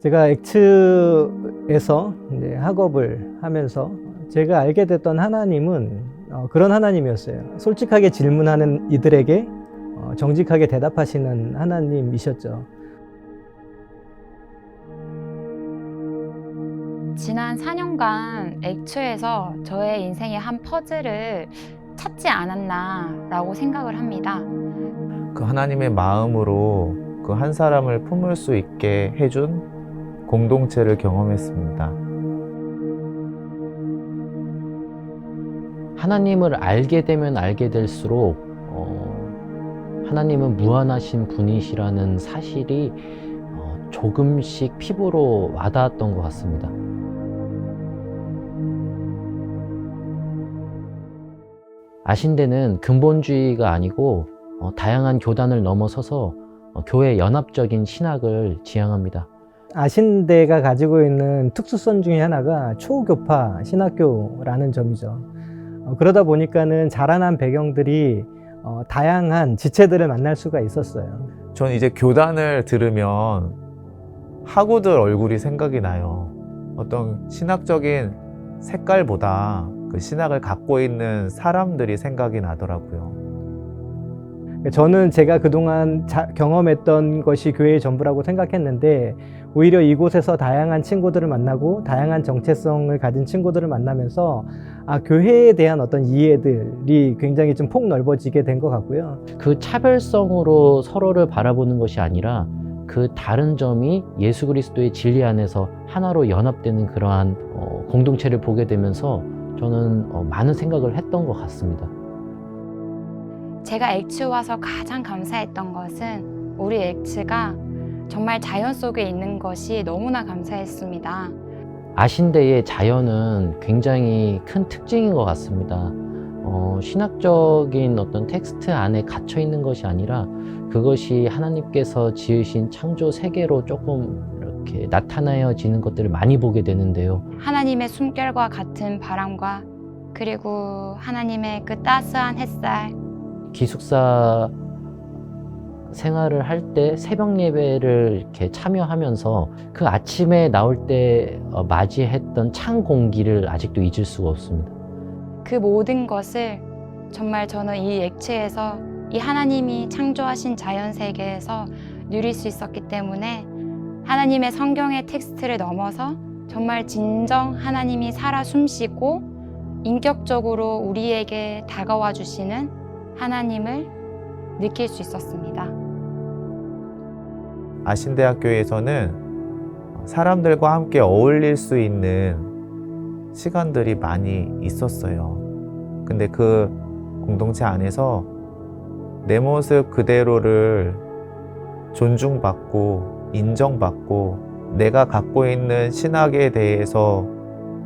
제가 엑츠에서 이제 학업을 하면서 제가 알게 됐던 하나님은 어, 그런 하나님이었어요. 솔직하게 질문하는 이들에게 어, 정직하게 대답하시는 하나님이셨죠. 지난 4년간 액추에서 저의 인생의 한 퍼즐을 찾지 않았나라고 생각을 합니다. 그 하나님의 마음으로 그 한 사람을 품을 수 있게 해준 공동체를 경험했습니다. 하나님을 알게 되면 알게 될수록 어, 하나님은 무한하신 분이시라는 사실이 어, 조금씩 피부로 와닿았던 것 같습니다. 아신대는 근본주의가 아니고 어, 다양한 교단을 넘어서서 어, 교회 연합적인 신학을 지향합니다. 아신대가 가지고 있는 특수성 중에 하나가 초교파 신학교라는 점이죠. 어, 그러다 보니까는 자라난 배경들이 어, 다양한 지체들을 만날 수가 있었어요. 전 이제 교단을 들으면 학우들 얼굴이 생각이 나요. 어떤 신학적인 색깔보다 그 신학을 갖고 있는 사람들이 생각이 나더라고요. 저는 제가 그동안 자- 경험했던 것이 교회의 전부라고 생각했는데 오히려 이곳에서 다양한 친구들을 만나고 다양한 정체성을 가진 친구들을 만나면서 아, 교회에 대한 어떤 이해들이 굉장히 좀 폭 넓어지게 된 것 같고요. 그 차별성으로 서로를 바라보는 것이 아니라 그 다른 점이 예수 그리스도의 진리 안에서 하나로 연합되는 그러한 어, 공동체를 보게 되면서 저는 어, 많은 생각을 했던 것 같습니다. 제가 액츠 와서 가장 감사했던 것은 우리 액츠가 정말 자연 속에 있는 것이 너무나 감사했습니다. 아신대의 자연은 굉장히 큰 특징인 것 같습니다. 어, 신학적인 어떤 텍스트 안에 갇혀 있는 것이 아니라 그것이 하나님께서 지으신 창조 세계로 조금 이렇게 나타나여지는 것들을 많이 보게 되는데요. 하나님의 숨결과 같은 바람과 그리고 하나님의 그 따스한 햇살 기숙사 생활을 할 때 새벽 예배를 이렇게 참여하면서 그 아침에 나올 때 어, 맞이했던 찬 공기를 아직도 잊을 수가 없습니다. 그 모든 것을 정말 저는 이 액체에서 이 하나님이 창조하신 자연 세계에서 누릴 수 있었기 때문에 하나님의 성경의 텍스트를 넘어서 정말 진정 하나님이 살아 숨쉬고 인격적으로 우리에게 다가와 주시는 하나님을 느낄 수 있었습니다. 아신대학교에서는 사람들과 함께 어울릴 수 있는 시간들이 많이 있었어요. 근데 그 공동체 안에서 내 모습 그대로를 존중받고 인정받고 내가 갖고 있는 신학에 대해서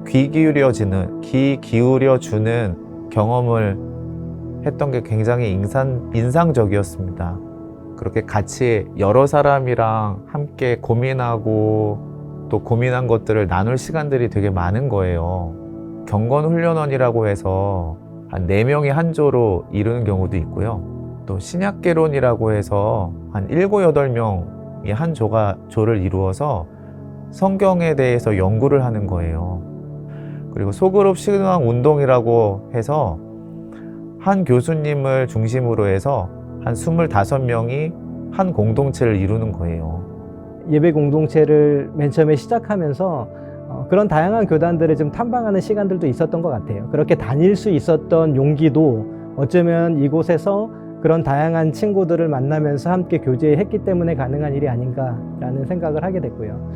귀 기울여지는 귀 기울여 주는 경험을 했던 게 굉장히 인상, 인상적이었습니다. 그렇게 같이 여러 사람이랑 함께 고민하고 또 고민한 것들을 나눌 시간들이 되게 많은 거예요. 경건 훈련원이라고 해서 한 4명이 한 조로 이루는 경우도 있고요. 또 신약개론이라고 해서 한 7, 8명이 한 조가 조를 이루어서 성경에 대해서 연구를 하는 거예요. 그리고 소그룹 신앙 운동이라고 해서 한 교수님을 중심으로 해서 한 25명이 한 공동체를 이루는 거예요. 예배 공동체를 맨 처음에 시작하면서 어, 그런 다양한 교단들을 좀 탐방하는 시간들도 있었던 것 같아요. 그렇게 다닐 수 있었던 용기도 어쩌면 이곳에서 그런 다양한 친구들을 만나면서 함께 교제했기 때문에 가능한 일이 아닌가라는 생각을 하게 됐고요.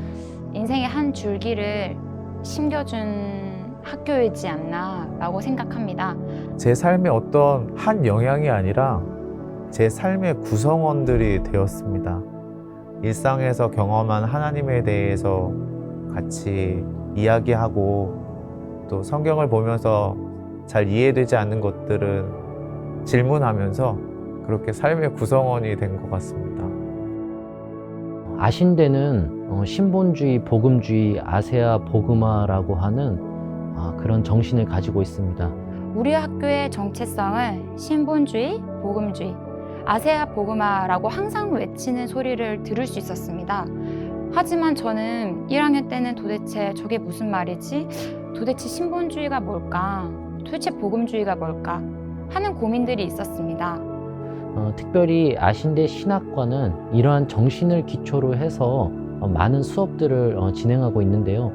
인생의 한 줄기를 심겨준 학교이지 않나라고 생각합니다. 제 삶의 어떤 한 영향이 아니라 제 삶의 구성원들이 되었습니다. 일상에서 경험한 하나님에 대해서 같이 이야기하고 또 성경을 보면서 잘 이해되지 않는 것들은 질문하면서 그렇게 삶의 구성원이 된 것 같습니다. 아신대는 어, 신본주의, 복음주의, 아세아 복음화라고 하는 아, 그런 정신을 가지고 있습니다. 우리 학교의 정체성은 신본주의, 복음주의, 아세아 복음화라고 항상 외치는 소리를 들을 수 있었습니다. 하지만 저는 1학년 때는 도대체 저게 무슨 말이지? 도대체 신본주의가 뭘까? 도대체 복음주의가 뭘까? 하는 고민들이 있었습니다. 어, 특별히 아신대 신학과는 이러한 정신을 기초로 해서 어, 많은 수업들을 어, 진행하고 있는데요.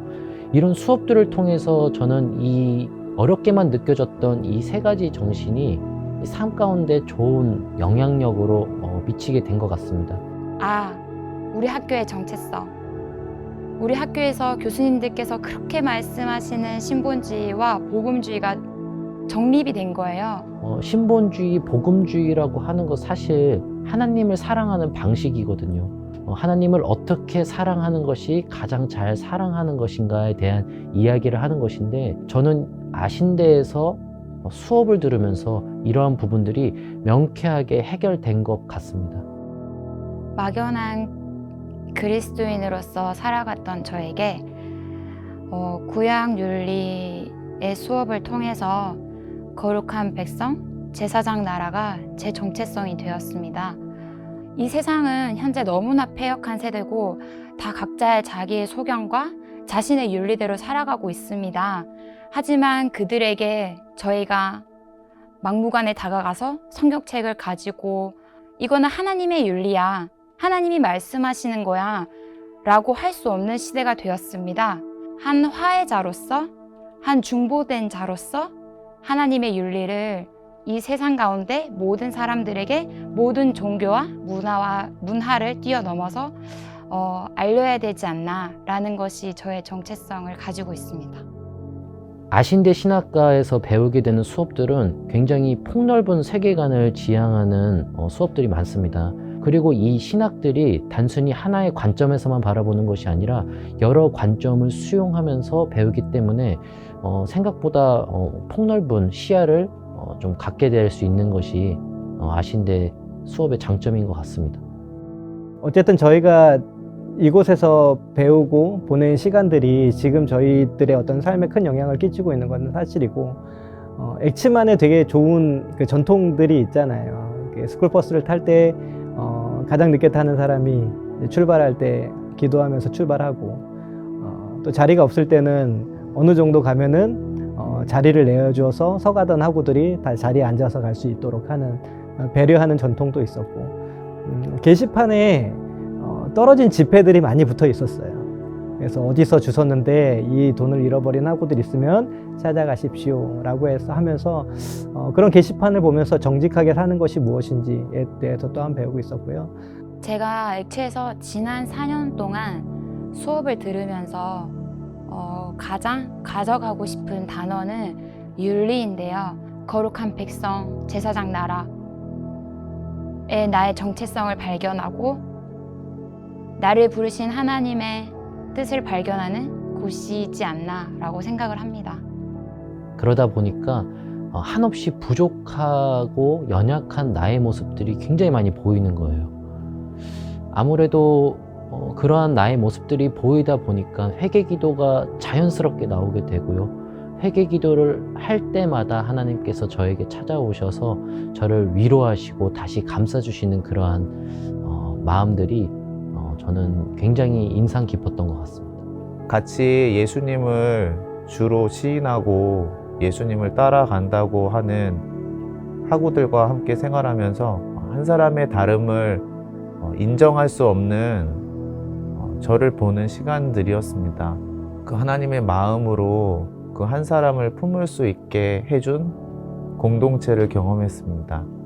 이런 수업들을 통해서 저는 이 어렵게만 느껴졌던 이 세 가지 정신이 이삶 가운데 좋은 영향력으로 어, 미치게 된 것 같습니다. 아, 우리 학교의 정체성. 우리 학교에서 교수님들께서 그렇게 말씀하시는 신본주의와 복음주의가 정립이 된 거예요. 어, 신본주의, 복음주의라고 하는 것 사실 하나님을 사랑하는 방식이거든요. 어, 하나님을 어떻게 사랑하는 것이 가장 잘 사랑하는 것인가에 대한 이야기를 하는 것인데 저는 아신대에서 어, 수업을 들으면서 이러한 부분들이 명쾌하게 해결된 것 같습니다. 막연한 그리스도인으로서 살아갔던 저에게 어, 구약 윤리의 수업을 통해서 거룩한 백성, 제사장 나라가 제 정체성이 되었습니다. 이 세상은 현재 너무나 폐역한 세대고 다 각자의 자기의 소견과 자신의 윤리대로 살아가고 있습니다. 하지만 그들에게 저희가 막무가내 다가가서 성경책을 가지고 이거는 하나님의 윤리야. 하나님이 말씀하시는 거야. 라고 할 수 없는 시대가 되었습니다. 한 화해자로서, 한 중보된 자로서 하나님의 윤리를 이 세상 가운데 모든 사람들에게 모든 종교와 문화와 문화를 뛰어넘어서 어, 알려야 되지 않나라는 것이 저의 정체성을 가지고 있습니다. 아신대 신학과에서 배우게 되는 수업들은 굉장히 폭넓은 세계관을 지향하는 어, 수업들이 많습니다. 그리고 이 신학들이 단순히 하나의 관점에서만 바라보는 것이 아니라 여러 관점을 수용하면서 배우기 때문에 어, 생각보다 어, 폭넓은 시야를 어, 좀 갖게 될 수 있는 것이 어, 아신대 수업의 장점인 것 같습니다. 어쨌든 저희가 이곳에서 배우고 보낸 시간들이 지금 저희들의 어떤 삶에 큰 영향을 끼치고 있는 건 사실이고 어, 엑치만의 되게 좋은 그 전통들이 있잖아요. 그 스쿨버스를 탈때 어, 가장 늦게 타는 사람이 출발할 때 기도하면서 출발하고 어, 또 자리가 없을 때는 어느 정도 가면은 어, 자리를 내어주어서 서가던 학우들이 다 자리에 앉아서 갈 수 있도록 하는 어, 배려하는 전통도 있었고 음, 게시판에 어, 떨어진 지폐들이 많이 붙어 있었어요. 그래서 어디서 주웠는데 이 돈을 잃어버린 학우들 있으면 찾아가십시오라고 해서 하면서 어, 그런 게시판을 보면서 정직하게 사는 것이 무엇인지에 대해서 또한 배우고 있었고요. 제가 액체에서 지난 4년 동안 수업을 들으면서 어, 가장 가져가고 싶은 단어는 윤리인데요. 거룩한 백성, 제사장 나라에 나의 정체성을 발견하고 나를 부르신 하나님의 뜻을 발견하는 곳이지 않나라고 생각을 합니다. 그러다 보니까 어, 한없이 부족하고 연약한 나의 모습들이 굉장히 많이 보이는 거예요. 아무래도 어, 그러한 나의 모습들이 보이다 보니까 회개 기도가 자연스럽게 나오게 되고요. 회개 기도를 할 때마다 하나님께서 저에게 찾아오셔서 저를 위로하시고 다시 감싸주시는 그러한 어, 마음들이 어, 저는 굉장히 인상 깊었던 것 같습니다. 같이 예수님을 주로 시인하고 예수님을 따라간다고 하는 학우들과 함께 생활하면서 한 사람의 다름을 어, 인정할 수 없는 어, 저를 보는 시간들이었습니다. 그 하나님의 마음으로 그 한 사람을 품을 수 있게 해준 공동체를 경험했습니다.